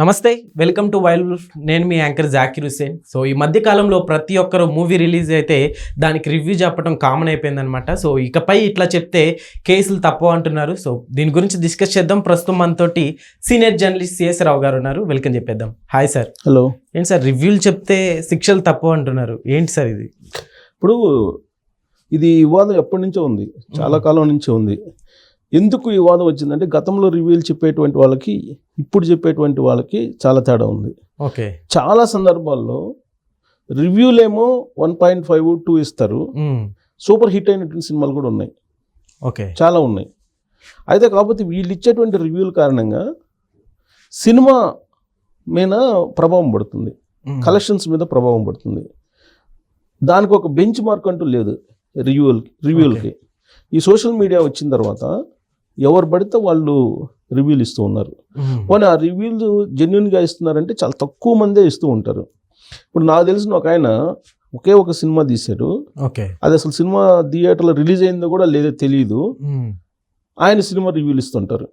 నమస్తే welcome to wild wolf. నేను మీ యాంకర్ జాకిర్ హుసేన్ సో ఈ మధ్య కాలంలో ప్రతి ఒక్కరు మూవీ రిలీజ్ అయితే దానికి రివ్యూ చెప్పడం కామన్ అయిపోయిందనమాట సో ఇకపై ఇట్లా చెప్తే కేసులు తప్ప అంటున్నారు. సో దీని గురించి డిస్కస్ చేద్దాం. ప్రస్తుతం మనతోటి సీనియర్ జర్నలిస్ట్ సిఎస్ రావు గారు ఉన్నారు. వెల్కమ్ చెప్పేద్దాం. Hi sir. హలో. ఏంటి సార్ రివ్యూలు చెప్తే శిక్షలు తప్పు అంటున్నారు. ఏంటి సార్ ఇది? ఇప్పుడు ఇది వివాదం ఎప్పటి నుంచో ఉంది. చాలా కాలం నుంచే ఉంది. ఎందుకు ఈ వివాదం వచ్చిందంటే గతంలో రివ్యూలు చెప్పేటువంటి వాళ్ళకి ఇప్పుడు చెప్పేటువంటి వాళ్ళకి చాలా తేడా ఉంది. ఓకే. చాలా సందర్భాల్లో రివ్యూలేమో వన్ పాయింట్ ఫైవ్ టూ ఇస్తారు. సూపర్ హిట్ అయినటువంటి సినిమాలు కూడా ఉన్నాయి. ఓకే. చాలా ఉన్నాయి. అయితే కాకపోతే వీళ్ళు ఇచ్చేటువంటి రివ్యూల కారణంగా సినిమా మీద ప్రభావం పడుతుంది. కలెక్షన్స్ మీద ప్రభావం పడుతుంది. దానికి ఒక బెంచ్ మార్క్ అంటూ లేదు రివ్యూల్ రివ్యూలకి. ఈ సోషల్ మీడియా వచ్చిన తర్వాత ఎవరు పడితే వాళ్ళు రివ్యూలు ఇస్తూ ఉన్నారు. పోనీ ఆ రివ్యూలు జెన్యున్గా ఇస్తున్నారంటే చాలా తక్కువ మందే ఇస్తూ ఉంటారు. ఇప్పుడు నాకు తెలిసిన ఒక ఆయన ఒకే ఒక సినిమా తీశాడు. ఓకే. అది అసలు సినిమా థియేటర్లో రిలీజ్ అయిందో కూడా లేదో తెలియదు ఆయన సినిమా రివ్యూలు ఇస్తుంటారు.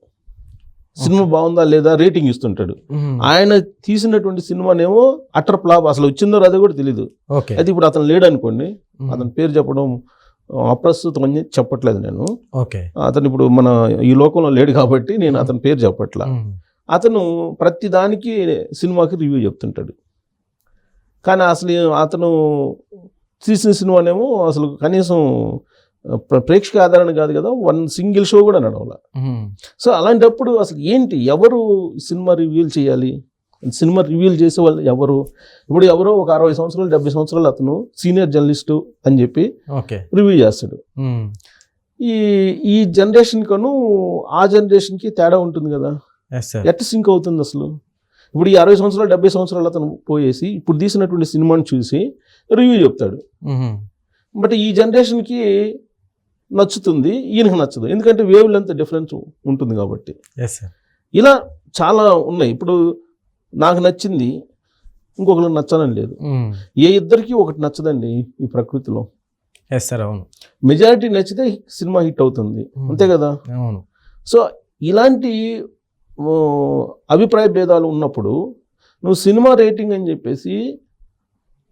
సినిమా బాగుందా లేదా రేటింగ్ ఇస్తుంటాడు. ఆయన తీసినటువంటి సినిమానేమో అటర్ ఫ్లాప్ అసలు వచ్చిందో రాదో కూడా తెలియదు అయితే ఇప్పుడు అతను లేడు అనుకోండి అతని పేరు చెప్పడం అప్రస్తుతం అని చెప్పట్లేదు నేను. ఓకే. అతను ఇప్పుడు మన ఈ లోకంలో లేడు కాబట్టి నేను అతని పేరు చెప్పట్లా. అతను ప్రతి దానికి సినిమాకి రివ్యూ చెప్తుంటాడు. కానీ అసలు అతను తీసిన సినిమానేమో అసలు కనీసం ప్ర- ప్రేక్షక ఆదరణ కాదు కదా వన్ సింగిల్ షో కూడా నడవాల. సో అలాంటప్పుడు అసలు ఏంటి? ఎవరు సినిమా రివ్యూలు చేయాలి? సినిమా రివ్యూలు చేసే వాళ్ళు ఎవరు? ఇప్పుడు ఎవరో ఒక అరవై సంవత్సరాలు డెబ్బై సంవత్సరాలు అతను సీనియర్ జర్నలిస్టు అని చెప్పి ఓకే. రివ్యూ చేస్తాడు. ఈ ఈ జనరేషన్ కను ఆ జనరేషన్కి తేడా ఉంటుంది కదా? ఎట్ట సింక్ అవుతుంది అసలు? ఇప్పుడు ఈ అరవై సంవత్సరాలు డెబ్బై సంవత్సరాలు అతను పోయేసి ఇప్పుడు తీసినటువంటి సినిమాని చూసి రివ్యూ చెప్తాడు. బట్ ఈ జనరేషన్కి నచ్చుతుంది ఈయనకి నచ్చదు. ఎందుకంటే వేవ్ లెంత్ డిఫరెన్స్ ఉంటుంది కాబట్టి. ఇలా చాలా ఉన్నాయి. ఇప్పుడు నాకు నచ్చింది ఇంకొకరికి నచ్చనని లేదు. ఏ ఇద్దరికి ఒకటి నచ్చదండి ఈ ప్రకృతిలో. ఎస్ సార్ అవును. మెజారిటీ నచ్చితే సినిమా హిట్ అవుతుంది. అంతే కదా? అవును. సో ఇలాంటి అభిప్రాయ భేదాలు ఉన్నప్పుడు నువ్వు సినిమా రేటింగ్ అని చెప్పేసి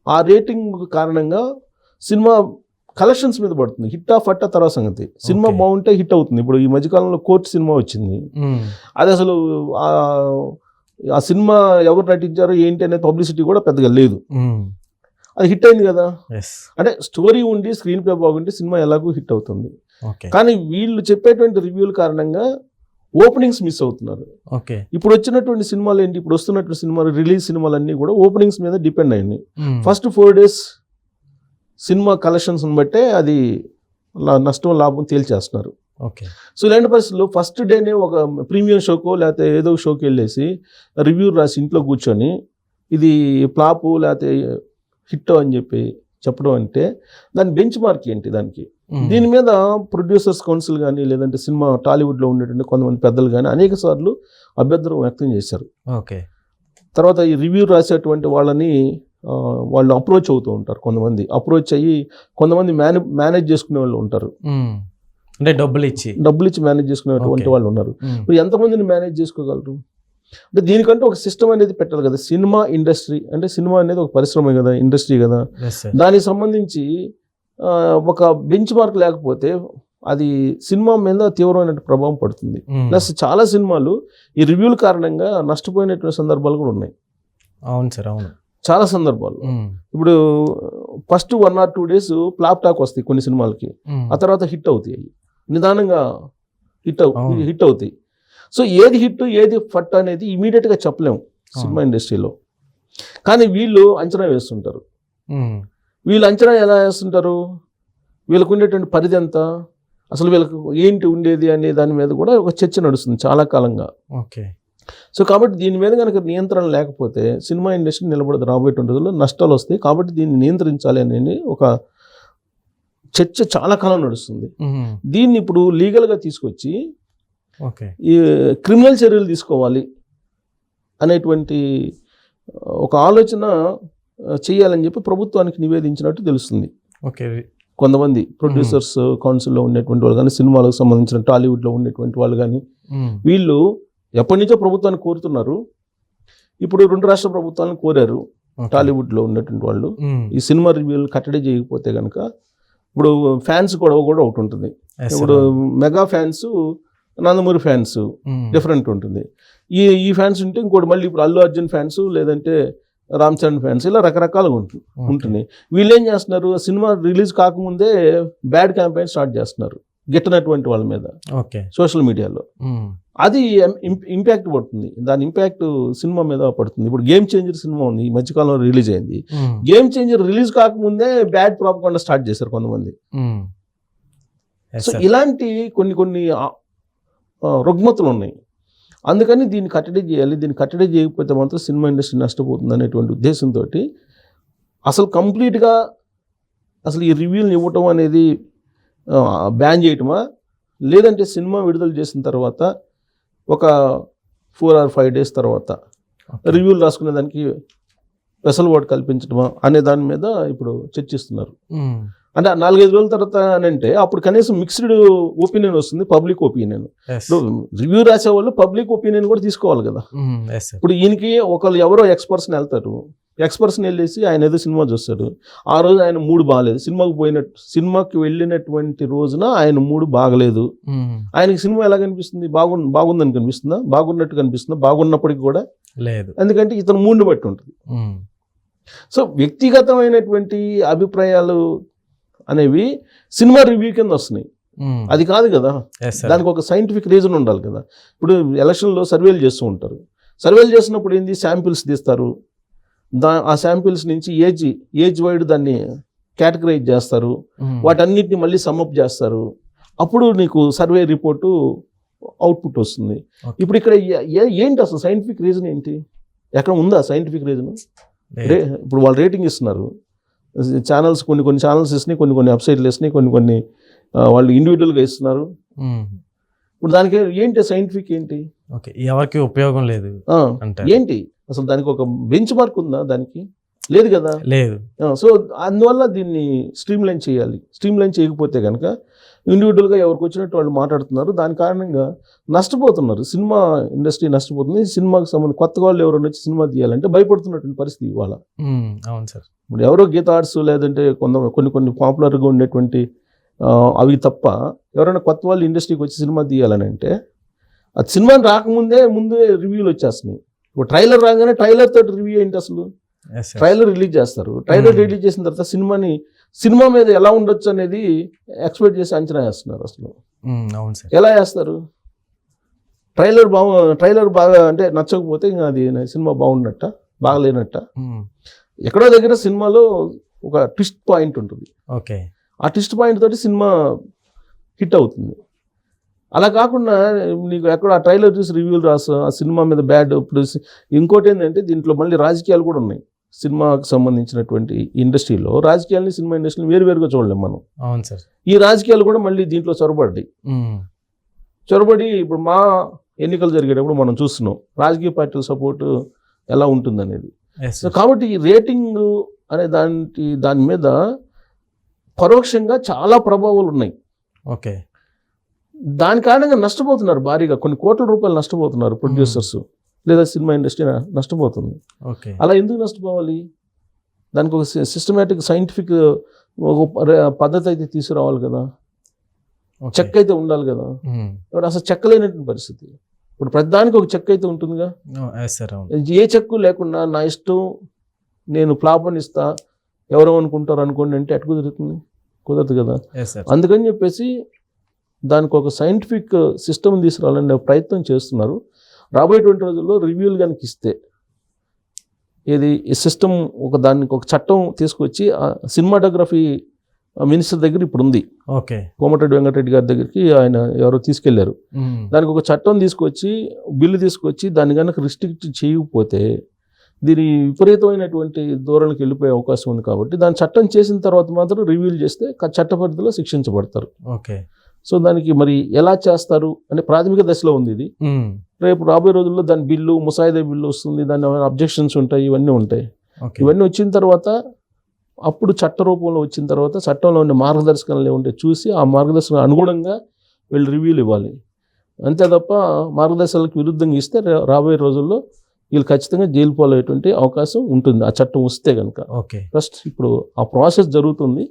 ఆ రేటింగ్ కారణంగా సినిమా కలెక్షన్స్ మీద పడుతుంది. హిట్ ఆఫ్ అట్ట తర్వాత సంగతి. సినిమా. బాగుంటే హిట్ అవుతుంది. ఇప్పుడు ఈ మధ్యకాలంలో కోర్ట్ సినిమా వచ్చింది. అది అసలు ఆ- సినిమా ఎవరు నటించారో ఏంటి అనే పబ్లిసిటీ కూడా పెద్దగా లేదు. అది హిట్ అయింది కదా. అంటే స్టోరీ ఉండి స్క్రీన్ ప్లే బాగుంటే సినిమా ఎలాగో హిట్ అవుతుంది. కానీ వీళ్ళు చెప్పేటువంటి రివ్యూల కారణంగా ఓపెనింగ్స్ మిస్ అవుతున్నారు. ఓకే. ఇప్పుడు వచ్చినటువంటి సినిమాలు ఏంటి? ఇప్పుడు వస్తున్నటువంటి సినిమాలు రిలీజ్ సినిమాలు అన్నీ కూడా ఓపెనింగ్స్ మీద డిపెండ్ అయ్యింది. First four days cinema collections బట్టే అది నష్టం లాభం తేల్చేస్తున్నారు. సో ఇలాంటి పరిస్థితుల్లో ఫస్ట్ డేనే ఒక ప్రీమియం షోకో లేకపోతే ఏదో షోకి వెళ్ళేసి రివ్యూ రాసి ఇంట్లో కూర్చొని ఇది ఫ్లాపు లేకపోతే హిట్ అని చెప్పి చెప్పడం అంటే దాని బెంచ్ మార్క్ ఏంటి దానికి? దీని మీద ప్రొడ్యూసర్స్ కౌన్సిల్ కానీ లేదంటే సినిమా టాలీవుడ్లో ఉండేటువంటి కొంతమంది పెద్దలు కానీ అనేక సార్లు అభ్యంతరం వ్యక్తం చేశారు. ఓకే. తర్వాత ఈ రివ్యూ రాసేటువంటి వాళ్ళని వాళ్ళు అప్రోచ్ అవుతూ ఉంటారు కొంతమంది. అప్రోచ్ అయ్యి కొంతమంది మేనే మేనేజ్ చేసుకునే వాళ్ళు ఉంటారు. అంటే డబ్బులు ఇచ్చి డబ్బులు ఇచ్చి మేనేజ్ చేసుకునేటువంటి. వాళ్ళు ఉన్నారు ఇప్పుడు ఎంతమందిని మేనేజ్ చేసుకోగలరు? అంటే దీనికంటే ఒక సిస్టమ్ అనేది పెట్టాలి కదా. సినిమా ఇండస్ట్రీ అంటే సినిమా అనేది ఒక పరిశ్రమ కదా ఇండస్ట్రీ కదా. దానికి సంబంధించి ఒక బెంచ్ మార్క్ లేకపోతే అది సినిమా మీద తీవ్రమైన ప్రభావం పడుతుంది. ప్లస్ చాలా సినిమాలు ఈ రివ్యూల కారణంగా నష్టపోయినటువంటి సందర్భాలు కూడా ఉన్నాయి. అవును సార్ అవును. చాలా సందర్భాలు. ఇప్పుడు first one or two days flop talk వస్తాయి కొన్ని సినిమాలకి. ఆ తర్వాత హిట్ అవుతాయి అవి. నిదానంగా హిట్. హిట్ అవుతాయి. సో ఏది హిట్ ఏది ఫట్ అనేది ఇమీడియట్గా చెప్పలేము సినిమా ఇండస్ట్రీలో. కానీ వీళ్ళు అంచనా వేస్తుంటారు. వీళ్ళు అంచనా ఎలా వేస్తుంటారు? వీళ్ళకు ఉండేటువంటి పరిధి ఎంత? అసలు వీళ్ళకు ఏంటి ఉండేది అనే దాని మీద కూడా ఒక చర్చ నడుస్తుంది చాలా కాలంగా. ఓకే. సో కాబట్టి దీని మీద కనుక నియంత్రణ లేకపోతే సినిమా ఇండస్ట్రీ నిలబడదు రాబోయేటువంటి రోజుల్లో నష్టాలు వస్తాయి. కాబట్టి దీన్ని నియంత్రించాలి అనేది ఒక చర్చ చాలా కాలం నడుస్తుంది. దీన్ని ఇప్పుడు లీగల్గా తీసుకొచ్చి ఈ క్రిమినల్ చర్యలు తీసుకోవాలి అనేటువంటి ఒక ఆలోచన చేయాలని చెప్పి ప్రభుత్వానికి నివేదించినట్టు తెలుస్తుంది. ఓకే. కొంతమంది ప్రొడ్యూసర్స్ కౌన్సిల్లో ఉండేటువంటి వాళ్ళు కానీ సినిమాలకు సంబంధించిన టాలీవుడ్లో ఉండేటువంటి వాళ్ళు కానీ వీళ్ళు ఎప్పటి నుంచో ప్రభుత్వాన్ని కోరుతున్నారు. ఇప్పుడు రెండు రాష్ట్ర ప్రభుత్వాలను కోరారు. టాలీవుడ్లో ఉన్నటువంటి వాళ్ళు. ఈ సినిమా రివ్యూలు కట్టడి చేయకపోతే కనుక ఇప్పుడు ఫ్యాన్స్ గొడవ కూడా ఒకటి ఉంటుంది. ఇప్పుడు మెగా ఫ్యాన్స్ నందమూరి ఫ్యాన్స్ మ్మ్. డిఫరెంట్ ఉంటుంది ఈ ఈ ఫ్యాన్స్ ఉంటే ఇంకోటి మళ్ళీ ఇప్పుడు అల్లు అర్జున్ ఫ్యాన్స్ లేదంటే రామ్ చరణ్ ఫ్యాన్స్ ఇలా రకరకాలుగా ఉంటుంది. ఉంటుంది వీళ్ళు ఏం చేస్తున్నారు సినిమా రిలీజ్ కాకముందే బ్యాడ్ క్యాంపెయిన్ స్టార్ట్ చేస్తున్నారు గిట్టనటువంటి వాళ్ళ మీద ఓకే సోషల్ మీడియాలో మ్మ్. అది ఇంపాక్ట్ పడుతుంది. దాని ఇంపాక్ట్ సినిమా మీద పడుతుంది. ఇప్పుడు గేమ్ చేంజర్ సినిమా ఉంది. ఈ మధ్యకాలంలో రిలీజ్ అయింది. గేమ్ చేంజర్ రిలీజ్ కాకముందే బ్యాడ్ ప్రాపకుండా స్టార్ట్ చేశారు కొంతమంది. సో. ఇలాంటి కొన్ని కొన్ని రుగ్మతులు ఉన్నాయి అందుకని దీన్ని కట్టడి చేయాలి. దీన్ని కట్టడి చేయకపోతే మాత్రం సినిమా ఇండస్ట్రీ నష్టపోతుంది అనేటువంటి ఉద్దేశంతో అసలు కంప్లీట్గా అసలు ఈ రివ్యూలను ఇవ్వటం అనేది బ్యాన్ చేయటమా? లేదంటే సినిమా విడుదల చేసిన తర్వాత ఒక ఫోర్ ఆర్ ఫైవ్ డేస్ తర్వాత. రివ్యూలు రాసుకునే దానికి స్పెషల్ వర్డ్ కల్పించడమా అనే దాని మీద ఇప్పుడు చర్చిస్తున్నారు మ్మ్. అంటే ఆ నాలుగైదు రోజుల తర్వాత అని అంటే అప్పుడు కనీసం మిక్స్డ్ ఒపీనియన్ వస్తుంది పబ్లిక్ ఒపీనియన్ రివ్యూ రాసే వాళ్ళు పబ్లిక్ ఒపీనియన్ కూడా తీసుకోవాలి కదా. ఇప్పుడు ఈయనకి ఒకళ్ళు ఎవరో ఎక్స్పర్ట్స్ని వెళ్తారు. ఎక్స్పర్ట్స్ని వెళ్ళేసి ఆయన ఏదో సినిమా చూస్తాడు. ఆ రోజు ఆయన మూడు బాగాలేదు సినిమాకి పోయినట్టు సినిమాకి వెళ్ళినటువంటి రోజున ఆయన మూడు బాగలేదు. ఆయనకి సినిమా ఎలా కనిపిస్తుంది? బాగు బాగుందని కనిపిస్తుందా? బాగున్నట్టు కనిపిస్తుందా? బాగున్నప్పటికీ కూడా? లేదు. ఎందుకంటే ఇతను మూడుని బట్టి ఉంటుంది. సో వ్యక్తిగతమైనటువంటి అభిప్రాయాలు అనేవి సినిమా రివ్యూ కింద వస్తున్నాయి. అది కాదు కదా. దానికి ఒక సైంటిఫిక్ రీజన్ ఉండాలి కదా. ఇప్పుడు ఎలక్షన్లో సర్వేలు చేస్తూ ఉంటారు. సర్వేలు చేసినప్పుడు ఏంది? శాంపిల్స్ తీస్తారు. దా ఆ శాంపిల్స్ నుంచి ఏజ్ ఏజ్ వైడ్ దాన్ని కేటగరైజ్ చేస్తారు. వాటన్నిటిని మళ్ళీ సమ్అప్ చేస్తారు. అప్పుడు నీకు సర్వే రిపోర్టు అవుట్పుట్ వస్తుంది. ఇప్పుడు ఇక్కడ ఏంటి అసలు సైంటిఫిక్ రీజన్ ఏంటి? ఎక్కడ ఉందా సైంటిఫిక్ రీజన్ ఇప్పుడు వాళ్ళు రేటింగ్ ఇస్తున్నారు. ఛానల్స్ కొన్ని కొన్ని ఛానల్స్ ఇస్తున్నాయి కొన్ని కొన్ని వెబ్సైట్లు ఇస్తున్నాయి కొన్ని కొన్ని వాళ్ళు ఇండివిజువల్గా ఇస్తున్నారు. ఇప్పుడు దానికి ఏంటి సైంటిఫిక్ ఏంటి? ఓకే ఎవరికి ఉపయోగం లేదు ఏంటి? అసలు దానికి ఒక బెంచ్ మార్క్ ఉందా దానికి? లేదు కదా? లేదు. సో అందువల్ల దీన్ని స్ట్రీమ్ లైన్ చేయాలి. స్ట్రీమ్ లైన్ చేయకపోతే కనుక ఇండివిజువల్గా ఎవరికి వచ్చినట్టు వాళ్ళు మాట్లాడుతున్నారు. దాని కారణంగా నష్టపోతున్నారు. సినిమా ఇండస్ట్రీ నష్టపోతుంది. సినిమాకి సంబంధం కొత్త వాళ్ళు ఎవరైనా వచ్చి సినిమా తీయాలంటే భయపడుతున్నటువంటి పరిస్థితి ఇవాళ. అవును సార్. ఇప్పుడు ఎవరో గీత ఆర్ట్స్ లేదంటే కొంత కొన్ని కొన్ని పాపులర్గా ఉండేటువంటి అవి తప్ప ఎవరైనా కొత్త వాళ్ళు ఇండస్ట్రీకి వచ్చి సినిమా తీయాలని అంటే అది సినిమా రాకముందే ముందే రివ్యూలు వచ్చేస్తున్నాయి. ఇప్పుడు ట్రైలర్ రాగానే ట్రైలర్ తోటి రివ్యూ ఏంటి అసలు? ట్రైలర్ రిలీజ్ చేస్తారు. Trailer Hmm. రిలీజ్ చేసిన తర్వాత సినిమాని సినిమా మీద ఎలా ఉండొచ్చు అనేది ఎక్స్పెక్ట్ చేసి అంచనా వేస్తున్నారు అసలు. మ్మ్. అవును సార్. ఎలా వేస్తారు? ట్రైలర్ బాగు ట్రైలర్ బాగా అంటే నచ్చకపోతే ఇంకా అది సినిమా బాగున్నట్ట బాగలేనట్ట. మ్మ్. ఎక్కడో దగ్గర సినిమాలో ఒక ట్విస్ట్ పాయింట్ ఉంటుంది. ఓకే. ఆ ట్విస్ట్ పాయింట్ తోటి సినిమా హిట్ అవుతుంది. అలా కాకుండా నీకు ఎక్కడ ఆ ట్రైలర్ చూసి రివ్యూలు రాసు ఆ సినిమా మీద బ్యాడ్ ఇప్పుడు ఇంకోటి ఏంటంటే దీంట్లో మళ్ళీ రాజకీయాలు కూడా ఉన్నాయి. సినిమాకి సంబంధించినటువంటి ఇండస్ట్రీలో రాజకీయాలని సినిమా ఇండస్ట్రీని వేరువేరుగా చూడలేం మనం. అవును సార్. ఈ రాజకీయాలు కూడా మళ్ళీ దీంట్లో చొరబడ్డాయి. చొరబడి ఇప్పుడు మా ఎన్నికలు జరిగేటప్పుడు మనం చూస్తున్నాం రాజకీయ పార్టీల సపోర్ట్ ఎలా ఉంటుందనేది. సో సార్ కాబట్టి ఈ రేటింగ్ అనే దాని దాని మీద పరోక్షంగా చాలా ప్రభావాలు ఉన్నాయి. ఓకే. దాని కారణంగా నష్టపోతున్నారు భారీగా కొన్ని కోట్ల రూపాయలు నష్టపోతున్నారు ప్రొడ్యూసర్స్. లేదా సినిమా ఇండస్ట్రీ నష్టపోతుంది. ఓకే. అలా ఎందుకు నష్టపోవాలి? దానికి ఒక సిస్టమేటిక్ సైంటిఫిక్ ఒక పద్ధతి అయితే తీసుకురావాలి కదా. ఓకే. చెక్ అయితే ఉండాలి కదా. ఇప్పుడు అసలు చెక్క లేనటువంటి పరిస్థితి. ఇప్పుడు ప్రతిదానికి ఒక చెక్ అయితే ఉంటుందిగా. ఏ చెక్కు లేకుండా నా ఇష్టం నేను ఫ్లాప్ అని ఇస్తా ఎవరో అనుకుంటారు అనుకోండి అంటే ఎటు కుదురుతుంది. కుదరదు కదా. అందుకని చెప్పేసి దానికి ఒక సైంటిఫిక్ సిస్టమ్ తీసుకురావాలనే ప్రయత్నం చేస్తున్నారు. రాబోయేటువంటి రోజుల్లో రివ్యూలు కనుక ఇస్తే ఇది ఈ సిస్టమ్ ఒక దానికి ఒక చట్టం తీసుకొచ్చి సినిమాటోగ్రఫీ మినిస్టర్ దగ్గర ఇప్పుడు ఉంది. ఓకే. కోమటిరెడ్డి వెంకటరెడ్డి గారి దగ్గరికి ఆయన ఎవరో తీసుకెళ్ళారు. దానికి ఒక చట్టం తీసుకొచ్చి బిల్లు తీసుకొచ్చి దాన్ని కనుక రిస్ట్రిక్ట్ చేయకపోతే దీని విపరీతమైనటువంటి ధోరణికి వెళ్ళిపోయే అవకాశం ఉంది కాబట్టి దాని చట్టం చేసిన తర్వాత మాత్రం రివ్యూలు చేస్తే చట్ట పరిధిలో శిక్షించబడతారు. ఓకే. సో దానికి మరి ఎలా చేస్తారు అనే ప్రాథమిక దశలో ఉంది ఇది. రేపు రాబోయే రోజుల్లో దాని బిల్లు ముసాయిదా బిల్లు వస్తుంది దాని అబ్జెక్షన్స్ ఉంటాయి ఇవన్నీ ఉంటాయి. ఇవన్నీ వచ్చిన తర్వాత అప్పుడు చట్ట రూపంలో వచ్చిన తర్వాత చట్టంలో ఉండే మార్గదర్శకాలు ఉంటే చూసి ఆ మార్గదర్శకాలకు అనుగుణంగా వీళ్ళు రివ్యూలు ఇవ్వాలి. అంతే తప్ప మార్గదర్శకాలకు విరుద్ధంగా ఇస్తే రాబోయే రోజుల్లో వీళ్ళు ఖచ్చితంగా జైలు పాలయ్యేటువంటి అవకాశం ఉంటుంది ఆ చట్టం వస్తే కనుక ఓకే. ఫస్ట్ ఇప్పుడు ఆ ప్రాసెస్ జరుగుతుంది.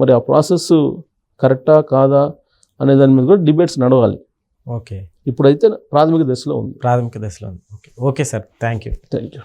మరి ఆ ప్రాసెస్ కరెక్టా కాదా అనే దాని మీద కూడా డిబేట్స్ నడవాలి. ఓకే ఇప్పుడైతే ప్రాథమిక దశలో ఉంది. ప్రాథమిక దశలో ఉంది. Okay okay sir thank you thank you